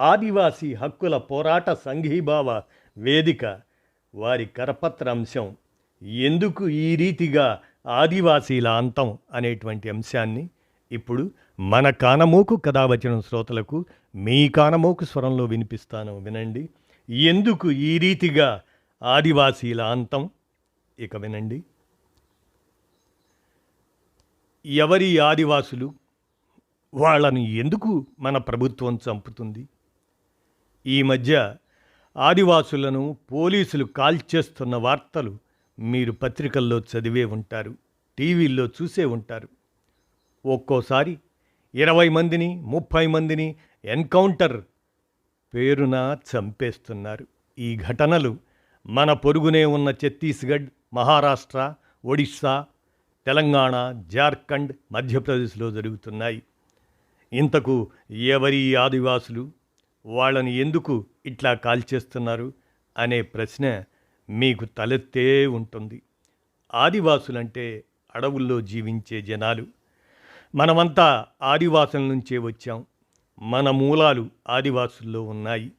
ఆదివాసీ హక్కుల పోరాట సంఘీభావ వేదిక వారి కరపత్ర అంశం ఎందుకు ఈ రీతిగా ఆదివాసీల అంతం అనేటువంటి అంశాన్ని ఇప్పుడు మన కానమోకు కథావచనం శ్రోతలకు మీ కానమోకు స్వరంలో వినిపిస్తాను వినండి. ఎందుకు ఈ రీతిగా ఆదివాసీల అంతం? ఇక వినండి. ఎవరి ఆదివాసులు? వాళ్ళని ఎందుకు మన ప్రభుత్వం చంపుతుంది? ఈ మధ్య ఆదివాసులను పోలీసులు కాల్చేస్తున్న వార్తలు మీరు పత్రికల్లో చదివే ఉంటారు టీవీల్లో చూసే ఉంటారు. ఒక్కోసారి ఇరవై మందిని ముప్పై మందిని ఎన్కౌంటర్ పేరున చంపేస్తున్నారు. ఈ ఘటనలు మన పొరుగునే ఉన్న ఛత్తీస్గఢ్ మహారాష్ట్ర ఒడిస్సా తెలంగాణ జార్ఖండ్ మధ్యప్రదేశ్లో జరుగుతున్నాయి. ఇంతకు ఎవరి ఆదివాసులు వాళ్ళని ఎందుకు ఇట్లా కాల్చేస్తున్నారు అనే ప్రశ్న మీకు తలెత్తే ఉంటుంది. ఆదివాసులంటే అడవుల్లో జీవించే జనాలు. మనమంతా ఆదివాసుల నుంచే వచ్చాం. మన మూలాలు ఆదివాసుల్లో ఉన్నాయి.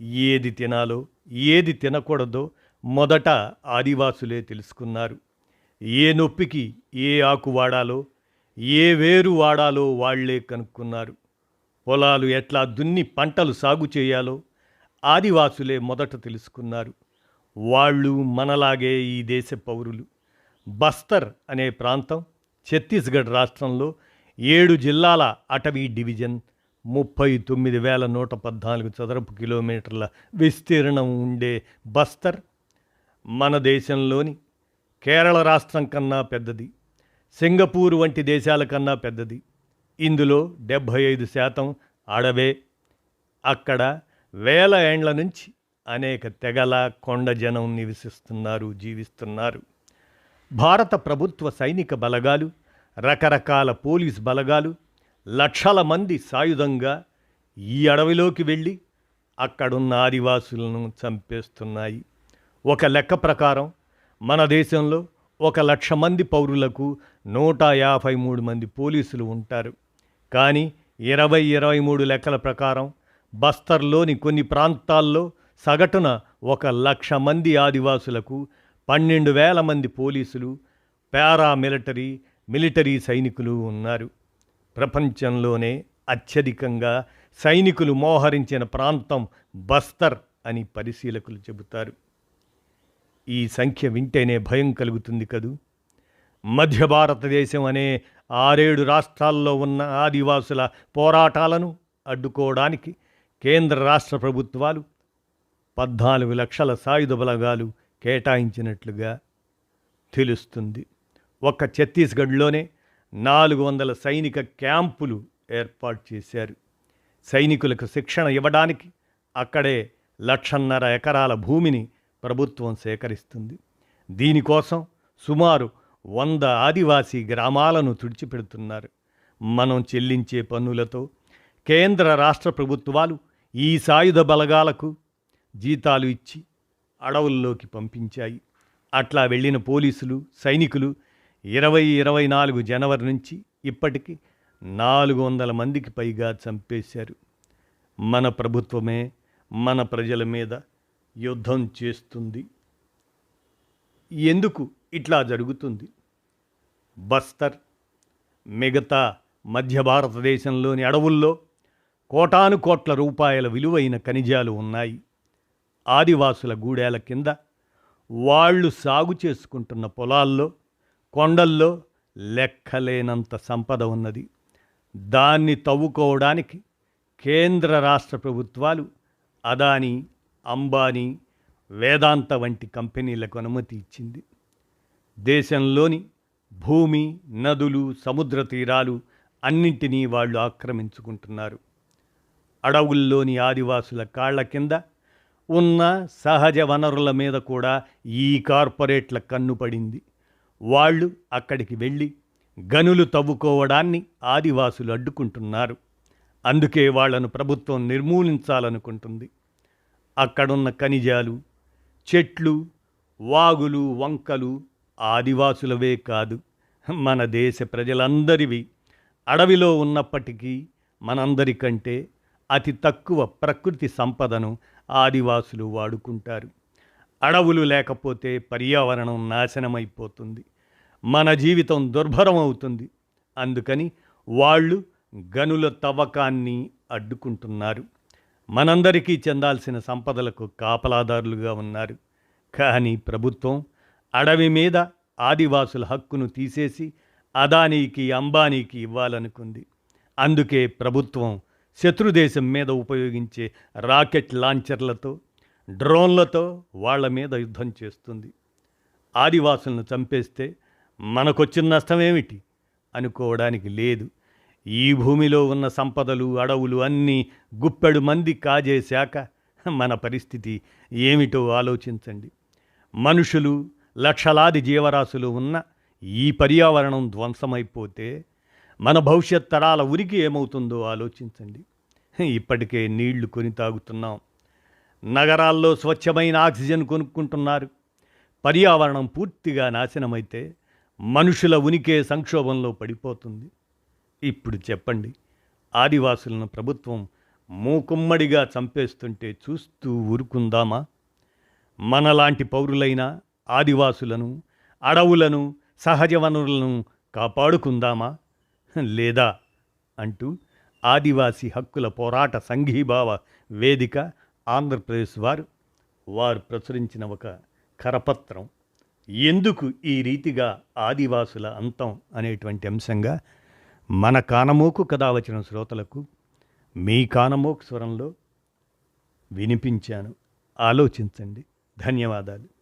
ఏది తినాలో ఏది తినకూడదో మొదట ఆదివాసులే తెలుసుకున్నారు. ఏ నొప్పికి ఏ ఆకు వాడాలో ఏ వేరు వాడాలో వాళ్ళే కనుక్కున్నారు. పొలాలు ఎట్లా దున్ని పంటలు సాగు చేయాలో ఆదివాసులే మొదట తెలుసుకున్నారు. వాళ్ళు మనలాగే ఈ దేశ పౌరులు. బస్తర్ అనే ప్రాంతం ఛత్తీస్గఢ్ రాష్ట్రంలో ఏడు జిల్లాల అటవీ డివిజన్ ముప్పై తొమ్మిది వేల నూట పద్నాలుగు చదరపు కిలోమీటర్ల విస్తీర్ణం ఉండే బస్తర్ మన దేశంలోని కేరళ రాష్ట్రం కన్నా పెద్దది సింగపూర్ వంటి దేశాల కన్నా పెద్దది. ఇందులో డెబ్భై ఐదు శాతం అడవే. అక్కడ వేల ఏండ్ల నుంచి అనేక తెగల కొండ జనం నివసిస్తున్నారు జీవిస్తున్నారు. భారత ప్రభుత్వ సైనిక బలగాలు రకరకాల పోలీస్ బలగాలు లక్షల మంది సాయుధంగా ఈ అడవిలోకి వెళ్ళి అక్కడున్న ఆదివాసులను చంపేస్తున్నాయి. ఒక లెక్క ప్రకారం మన దేశంలో ఒక లక్ష మంది పౌరులకు నూట యాభై మూడు మంది పోలీసులు ఉంటారు. కానీ ఇరవై ఇరవై మూడు లెక్కల ప్రకారం బస్తర్లోని కొన్ని ప్రాంతాల్లో సగటున ఒక లక్ష మంది ఆదివాసులకు పన్నెండు వేల మంది పోలీసులు పారామిలిటరీ మిలిటరీ సైనికులు ఉన్నారు. ప్రపంచంలోనే అత్యధికంగా సైనికులు మోహరించిన ప్రాంతం బస్తర్ అని పరిశీలకులు చెబుతారు. ఈ సంఖ్య వింటేనే భయం కలుగుతుంది కదూ? మధ్య భారతదేశం అనే ఆరేడు రాష్ట్రాల్లో ఉన్న ఆదివాసుల పోరాటాలను అడ్డుకోవడానికి కేంద్ర రాష్ట్ర ప్రభుత్వాలు పద్నాలుగు లక్షల సాయుధ బలగాలు కేటాయించినట్లుగా తెలుస్తుంది. ఒక్క ఛత్తీస్గఢ్లోనే నాలుగు వందల సైనిక క్యాంపులు ఏర్పాటు చేశారు. సైనికులకు శిక్షణ ఇవ్వడానికి అక్కడే లక్షన్నర ఎకరాల భూమిని ప్రభుత్వం సేకరిస్తుంది. దీనికోసం సుమారు వంద ఆదివాసీ గ్రామాలను తుడిచిపెడుతున్నారు. మనం చెల్లించే పన్నులతో కేంద్ర రాష్ట్ర ప్రభుత్వాలు ఈ సాయుధ బలగాలకు జీతాలు ఇచ్చి అడవుల్లోకి పంపించాయి. అట్లా వెళ్ళిన పోలీసులు సైనికులు ఇరవై ఇరవై నాలుగు జనవరి నుంచి ఇప్పటికి నాలుగు వందల మందికి పైగా చంపేశారు. మన ప్రభుత్వమే మన ప్రజల మీద యుద్ధం చేస్తుంది. ఎందుకు? ఇట్లా జరుగుతుంది. బస్తర్ మిగతా మధ్య భారతదేశంలోని అడవుల్లో కోటాను కోట్ల రూపాయల విలువైన ఖనిజాలు ఉన్నాయి. ఆదివాసుల గూడేల కింద వాళ్ళు సాగు చేసుకుంటున్న పొలాల్లో కొండల్లో లెక్కలేనంత సంపద ఉన్నది. దాన్ని తవ్వుకోవడానికి కేంద్ర రాష్ట్ర ప్రభుత్వాలు అదానీ అంబానీ వేదాంత వంటి కంపెనీలకు అనుమతి ఇచ్చింది. దేశంలోని భూమి నదులు సముద్ర తీరాలు అన్నింటినీ వాళ్ళు ఆక్రమించుకుంటున్నారు. అడవుల్లోని ఆదివాసుల కాళ్ళ కింద ఉన్న సహజ వనరుల మీద కూడా ఈ కార్పొరేట్ల కన్ను పడింది. వాళ్ళు అక్కడికి వెళ్ళి గనులు తవ్వుకోవడాన్ని ఆదివాసులు అడ్డుకుంటున్నారు. అందుకే వాళ్ళను ప్రభుత్వం నిర్మూలించాలనుకుంటుంది. అక్కడున్న ఖనిజాలు చెట్లు వాగులు వంకలు ఆదివాసులవే కాదు మన దేశ ప్రజలందరివి. అడవిలో ఉన్నప్పటికీ మనందరికంటే అతి తక్కువ ప్రకృతి సంపదను ఆదివాసులు వాడుకుంటారు. అడవులు లేకపోతే పర్యావరణం నాశనమైపోతుంది. మన జీవితం దుర్భరం అవుతుంది అందుకని వాళ్ళు గనుల తవ్వకాన్ని అడ్డుకుంటున్నారు. మనందరికీ చెందాల్సిన సంపదలకు కాపలాదారులుగా ఉన్నారు. కానీ ప్రభుత్వం అడవి మీద ఆదివాసుల హక్కును తీసేసి అదానీకి అంబానీకి ఇవ్వాలనుకుంది. అందుకే ప్రభుత్వం శత్రుదేశం మీద ఉపయోగించే రాకెట్ లాంచర్లతో డ్రోన్లతో వాళ్ళ మీద యుద్ధం చేస్తుంది. ఆదివాసులను చంపేస్తే మనకొచ్చిన నష్టమేమిటి? అనుకోవడానికి లేదు. ఈ భూమిలో ఉన్న సంపదలు అడవులు అన్నీ గుప్పెడు మంది కాజేశాక మన పరిస్థితి ఏమిటో ఆలోచించండి. మనుషులు లక్షలాది జీవరాశులు ఉన్న ఈ పర్యావరణం ధ్వంసమైపోతే మన భవిష్యత్ తరాల ఉరికి ఏమవుతుందో ఆలోచించండి. ఇప్పటికే నీళ్ళు కొని తాగుతున్నాం. నగరాల్లో స్వచ్ఛమైన ఆక్సిజన్ కొనుక్కుంటున్నారు. పర్యావరణం పూర్తిగా నాశనమైతే మనుషుల ఉనికే సంక్షోభంలో పడిపోతుంది. ఇప్పుడు చెప్పండి ఆదివాసులను ప్రభుత్వం మూకుమ్మడిగా చంపేస్తుంటే చూస్తూ ఊరుకుందామా? మనలాంటి పౌరులైనా ఆదివాసులను అడవులను సహజ వనరులను కాపాడుకుందామా? లేదా? అంటూ ఆదివాసీ హక్కుల పోరాట సంఘీభావ వేదిక ఆంధ్రప్రదేశ్ వారు వారు ప్రచురించిన ఒక కరపత్రం. ఎందుకు ఈ రీతిగా ఆదివాసుల అంతం అనేటువంటి అంశంగా మన కానమోకు కథ వచ్చిన శ్రోతలకు మీ కానమోకు స్వరంలో వినిపించాను. ఆలోచించండి. ధన్యవాదాలు.